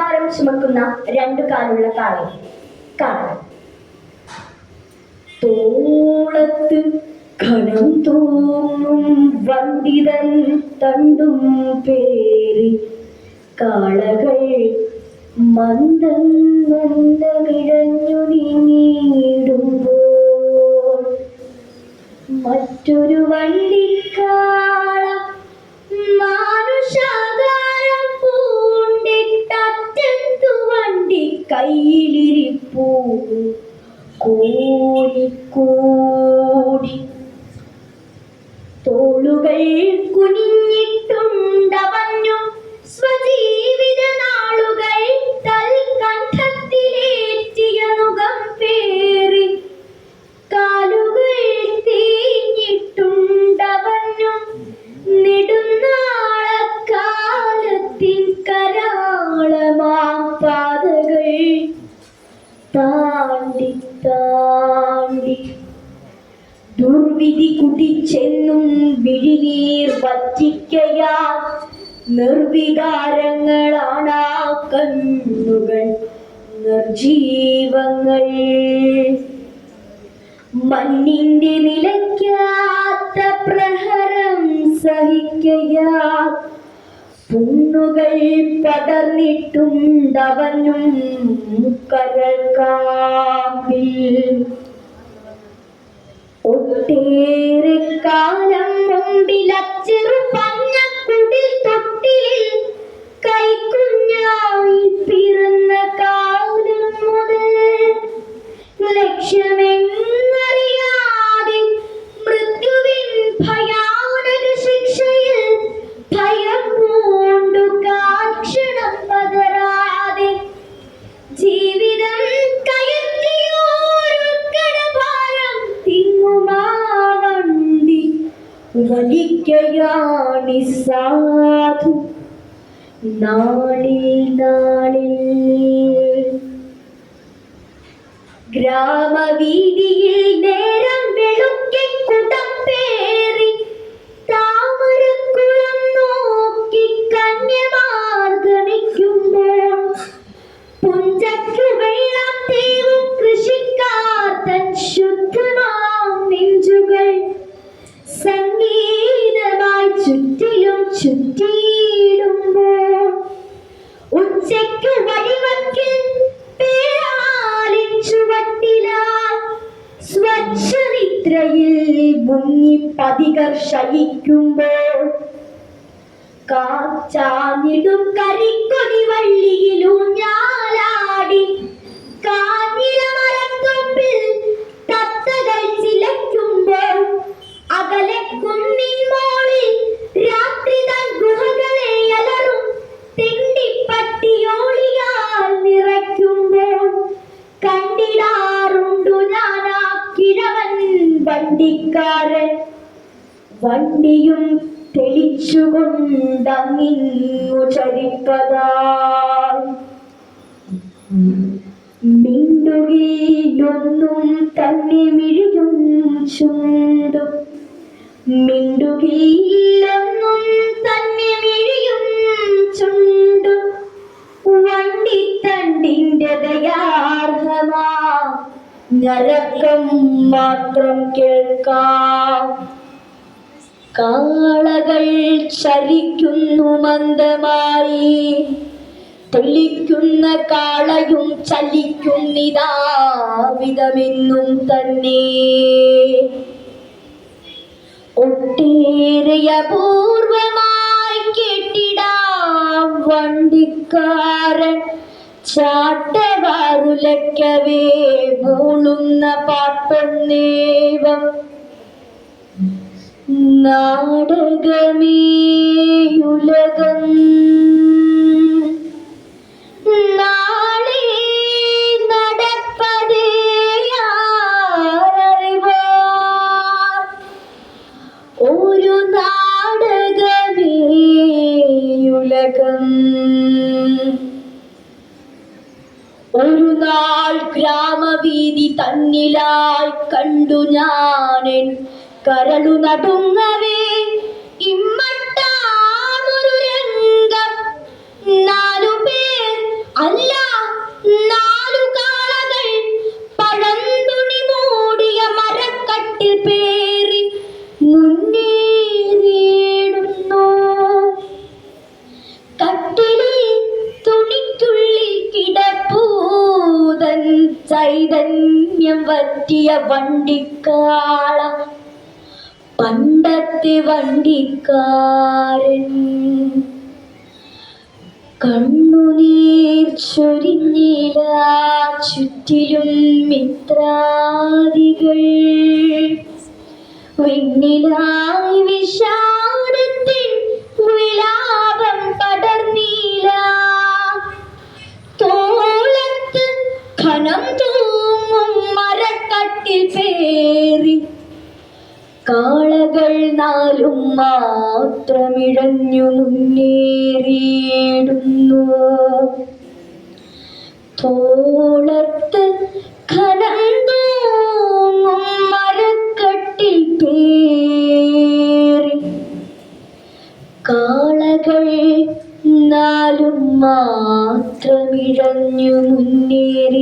ഭാരം ചുമക്കുന്ന രണ്ടു കാലുള്ള കാളി കാണാം തോളത്ത് ഘനം തോന്നും വന്ദിതൻ തണ്ടും പേരി കാളകൾ മന്ദം നീങ്ങിയിടുമ്പോൾ മറ്റൊരു വണ്ടിക്കാള കയ്യിലിരിപ്പൂ കോടിക്കോടി തോളുകൾ കുനിഞ്ഞിട്ടുണ്ടവഞ്ഞു സ്വജീവിത നാളുകൾ തൽകണ്ഠത്തിലേറ്റിയ നുകം പേറി. കാലുകൾ തീഞ്ഞിട്ടുണ്ടവഞ്ഞു നെടുന്നാളക്കാലത്തിൻ കരാളമാം. താണ്ടി താണ്ടി ദുർവിധി കുടിച്ചെന്നും വിഴിനീർ വറ്റിക്കയാ. നിർവികാരങ്ങളാണ് കണ്ണുകൾ നിർജീവങ്ങൾ. മണ്ണിന്റെ നിലയ്ക്കാത്ത പ്രഹരം സഹിക്കയാ. പുണ്ണുകൾ പടർന്നിട്ടുണ്ടവനും കരൾ കാമ്പിൽ വലിക്കയാണി സാധു നാളിൽ നാളിൽ. ഗ്രാമവീതിയിൽ നേരം വെളുക്കെ കുടപ്പേറി മുങ്ങി പതികർ ശയിക്കുമ്പോൾ കാച്ചാഞ്ഞിടും വണ്ടിക്കാരൻ വണ്ടിയും തെളിച്ചുകൊണ്ടങ്ങിങ്ങു ചരിപ്പതാ. മിണ്ടുകീടൊന്നും തന്നെ മിഴിയും ചുണ്ടും മിണ്ടുകയിലൊന്നും ഞരക്കം മാത്രം കേൾക്കാം. കാളകൾ ചലിക്കുന്നു മന്ദമായി. തെളിക്കുന്ന കാളയും ചലിക്കുന്നിതാ വിധമെന്നും തന്നെ. ഒട്ടേറെ അപൂർവമായി കേട്ടിടാം വണ്ടിക്കാരൻ. ചാട്ടവാറുലയ്ക്കവേ മൂളുന്ന പാട്ടൊന്നേവം. നാടകമേയുലകം നാളെ ഒരു നാൾ ഗ്രാമവീതി തന്നിലായി കണ്ടു ഞാനൻ. കരളു നടുങ്ങവേ ചൈതന്യം വറ്റിയ വണ്ടിക്കാള പണ്ടത്തെ വണ്ടിക്കാരൻ. കണ്ണുനീർ ചൊരിഞ്ഞില ചുറ്റിലും മിത്രാദികൾ. വിണ്ണിലായി വിഷാദത്തിൻ മരക്കട്ടിൽ പേറി കാളകൾ നാലും മാത്രമിഴഞ്ഞു മുന്നേറിയിടുന്നു. തോളത്ത് ഖനം തൂങ്ങും മരക്കട്ടിൽ പേറി കാളകൾ നാലും മാത്രമിഴഞ്ഞു മുന്നേറിയിടുന്നു.